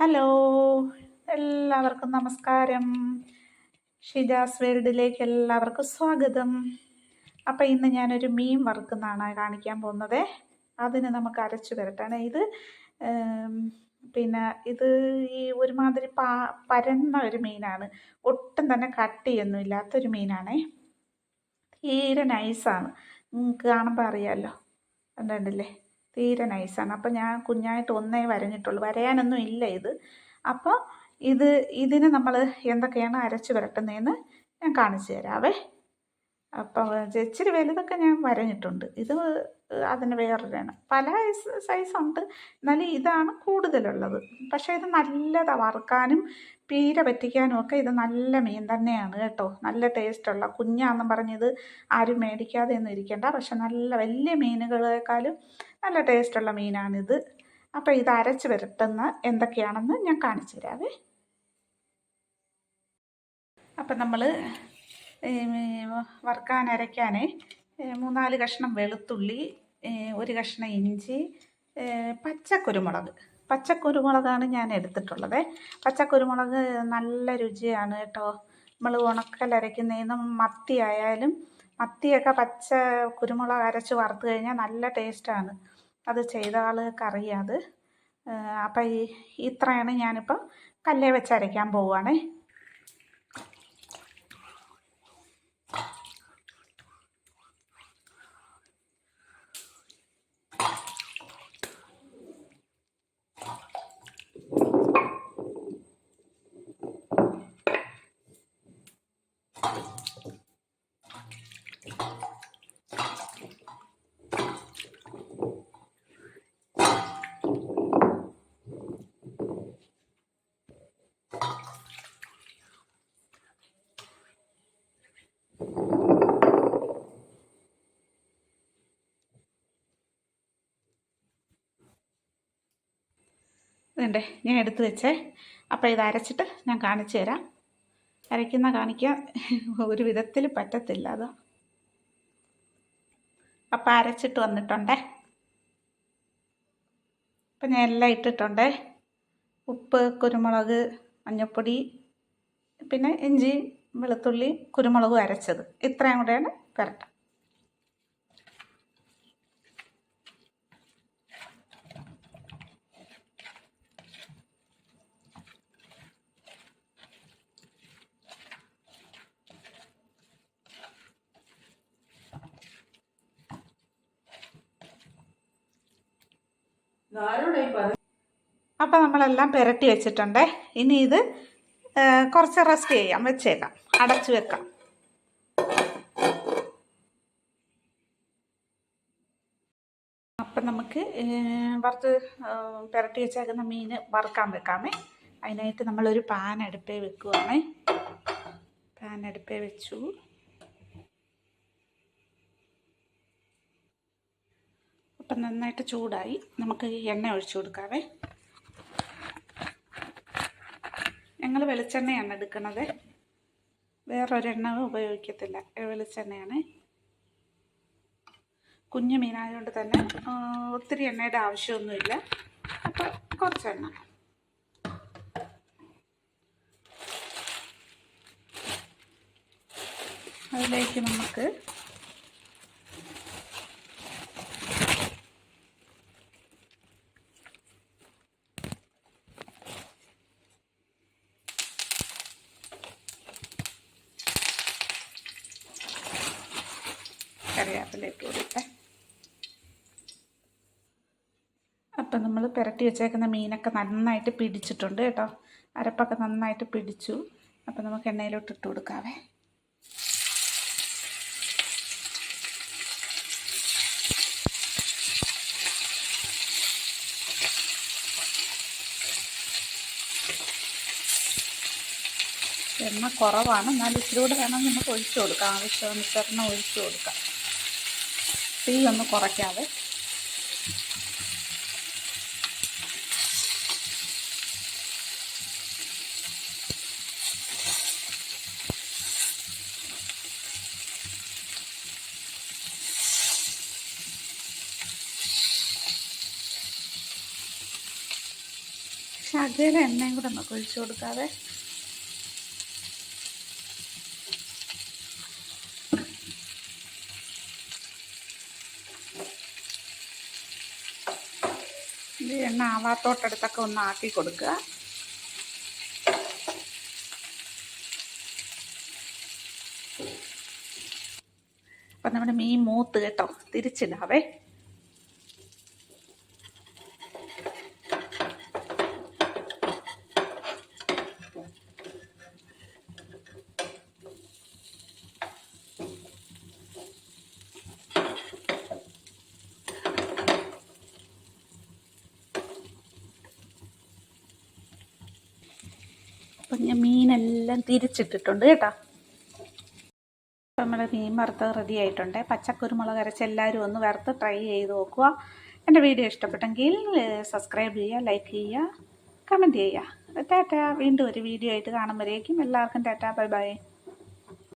Hello എല്ലാവർക്കും നമസ്കാരം. ഷിജാസ് വേൾഡിലേക്ക് എല്ലാവർക്കും സ്വാഗതം. അപ്പോൾ ഇന്ന് ഞാനൊരു മീൻ വറുക്കുന്നതാണ് കാണിക്കാൻ പോകുന്നത്. അതിന് നമുക്ക് അരച്ചു വരട്ടാണ് ഇത് പിന്നെ ഇത് ഈ ഒരുമാതിരി പാ പരന്ന ഒരു മീനാണ്. ഒട്ടും തന്നെ കട്ടിയൊന്നും ഇല്ലാത്തൊരു മീനാണേ. തീരെ നൈസാണ് നിങ്ങൾക്ക് കാണുമ്പോൾ അറിയാമല്ലോ കണ്ടില്ലേ തീരെ നൈസാണ്. അപ്പോൾ ഞാൻ കുഞ്ഞായിട്ട് ഒന്നേ വരഞ്ഞിട്ടുള്ളൂ. വരയാനൊന്നും ഇല്ല ഇത്. അപ്പോൾ ഇത് ഇതിന് നമ്മൾ എന്തൊക്കെയാണ് അരച്ച് പുരട്ടുന്നതെന്ന് ഞാൻ കാണിച്ചു തരാവേ. അപ്പോൾ ഇച്ചിരി വലുതൊക്കെ ഞാൻ വരഞ്ഞിട്ടുണ്ട്. ഇത് അതിന് വേറൊരാണ് പല സൈസുണ്ട്. എന്നാലും ഇതാണ് കൂടുതലുള്ളത്. പക്ഷേ ഇത് നല്ലതാണ് വറുക്കാനും പീര പറ്റിക്കാനും ഒക്കെ ഇത് നല്ല മീൻ തന്നെയാണ് കേട്ടോ. നല്ല ടേസ്റ്റുള്ള. കുഞ്ഞാന്നും പറഞ്ഞത് ആരും മേടിക്കാതെ ഒന്നും ഇരിക്കേണ്ട. പക്ഷെ നല്ല വലിയ മീനുകളെക്കാളും നല്ല ടേസ്റ്റുള്ള മീനാണിത്. അപ്പോൾ ഇത് അരച്ച് വരട്ടുന്ന എന്തൊക്കെയാണെന്ന് ഞാൻ കാണിച്ചു തരാവേ. അപ്പം നമ്മൾ വറുക്കാൻ അരയ്ക്കാനേ മൂന്നാൽ കഷ്ണം വെളുത്തുള്ളി ഒരു കഷ്ണം ഇഞ്ചി പച്ചക്കുരുമുളക്. പച്ചക്കുരുമുളകാണ് ഞാൻ എടുത്തിട്ടുള്ളത്. പച്ചക്കുരുമുളക് നല്ല രുചിയാണ് കേട്ടോ. നമ്മൾ ഉണക്കലരയ്ക്കുന്നതിന് മത്തി ആയാലും മത്തിയൊക്കെ പച്ച കുരുമുളക് അരച്ച് വറുത്ത് കഴിഞ്ഞാൽ നല്ല ടേസ്റ്റാണ്. അത് ചെയ്ത ആൾക്ക് അറിയാം അത് അപ്പം ഈ ഇത്രയാണ് ഞാനിപ്പോൾ കല്ലേ വെച്ച് അരയ്ക്കാൻ പോവുകയാണേ വേണ്ടേ ഞാൻ എടുത്തു വെച്ചേ. അപ്പോൾ ഇത് അരച്ചിട്ട് ഞാൻ കാണിച്ചു തരാം. അരയ്ക്കുന്ന കാണിക്കാൻ ഒരു വിധത്തിൽ പറ്റത്തില്ല അത്. അപ്പം അരച്ചിട്ട് വന്നിട്ടുണ്ടേ. അപ്പം ഞാൻ എല്ലാം ഇട്ടിട്ടുണ്ടേ. ഉപ്പ് കുരുമുളക് മഞ്ഞൾപ്പൊടി പിന്നെ ഇഞ്ചി വെളുത്തുള്ളി കുരുമുളകും അരച്ചത്. ഇത്രയും കൂടെയാണ് പുരട്ടം അപ്പം നമ്മളെല്ലാം പുരട്ടി വെച്ചിട്ടുണ്ട്. ഇനി ഇത് കുറച്ച് റെസ്റ്റ് ചെയ്യാം. വെച്ചേക്കാം. അടച്ചു വെക്കാം. അപ്പം നമുക്ക് വറുത്ത് പുരട്ടി വെച്ചേക്കുന്ന മീൻ വറുക്കാൻ വെക്കാമേ. അതിനായിട്ട് നമ്മളൊരു പാൻ അടുപ്പേ വെക്കുവാണേ. പാൻ അടുപ്പേ വെച്ചു. അപ്പം നന്നായിട്ട് ചൂടായി. നമുക്ക് എണ്ണ ഒഴിച്ചു കൊടുക്കാവേ. ഞങ്ങൾ വെളിച്ചെണ്ണയാണ് എടുക്കുന്നത്. വേറൊരെണ്ണ ഉപയോഗിക്കത്തില്ല. വെളിച്ചെണ്ണയാണ്. കുഞ്ഞു മീനായതുകൊണ്ട് തന്നെ ഒത്തിരി എണ്ണയുടെ ആവശ്യമൊന്നുമില്ല. അപ്പോൾ കുറച്ചെണ്ണ. അതിലേക്ക് നമുക്ക് കറിവേപ്പില ഇട്ട് കൊടുക്കട്ടെ അപ്പം നമ്മൾ പുരട്ടി വെച്ചേക്കുന്ന മീനൊക്കെ നന്നായിട്ട് പിടിച്ചിട്ടുണ്ട് കേട്ടോ. അരപ്പൊക്കെ നന്നായിട്ട് പിടിച്ചു. അപ്പം നമുക്ക് എണ്ണയിലോട്ട് ഇട്ട് കൊടുക്കാവേ. എണ്ണ കുറവാണ്. എന്നാലും ഇച്ചിരി കൂടെ വേണം നമുക്ക് ഒഴിച്ചു കൊടുക്കാം. ആവശ്യാനുസരണം ഒഴിച്ചു കൊടുക്കാം. തീ ഒന്ന് കുറയ്ക്കാതെ ശകല എണ്ണയും കൂടെ നമുക്ക് ഒഴിച്ചു കൊടുക്കാതെ ഇത് എണ്ണ ആവാത്തോട്ടടുത്തൊക്കെ ഒന്ന് ആക്കി കൊടുക്കുക. അപ്പം നമ്മുടെ മീൻ മൂത്ത് കേട്ടോ തിരിച്ചിടാവേ. അപ്പം ഞാൻ മീനെല്ലാം തിരിച്ചിട്ടിട്ടുണ്ട് കേട്ടോ. നമ്മുടെ മീൻ വറുത്ത് റെഡി ആയിട്ടുണ്ട്. പച്ചക്കുരുമുളക് അരച്ച് എല്ലാവരും ഒന്ന് വറുത്ത് ട്രൈ ചെയ്ത് നോക്കുക. എന്റെ വീഡിയോ ഇഷ്ടപ്പെട്ടെങ്കിൽ സബ്സ്ക്രൈബ് ചെയ്യുക ലൈക്ക് ചെയ്യുക കമന്റ് ചെയ്യുക. ടാറ്റ വീണ്ടും ഒരു വീഡിയോ ആയിട്ട് കാണുമ്പോഴേക്കും എല്ലാവർക്കും ടാറ്റ ബൈ ബൈ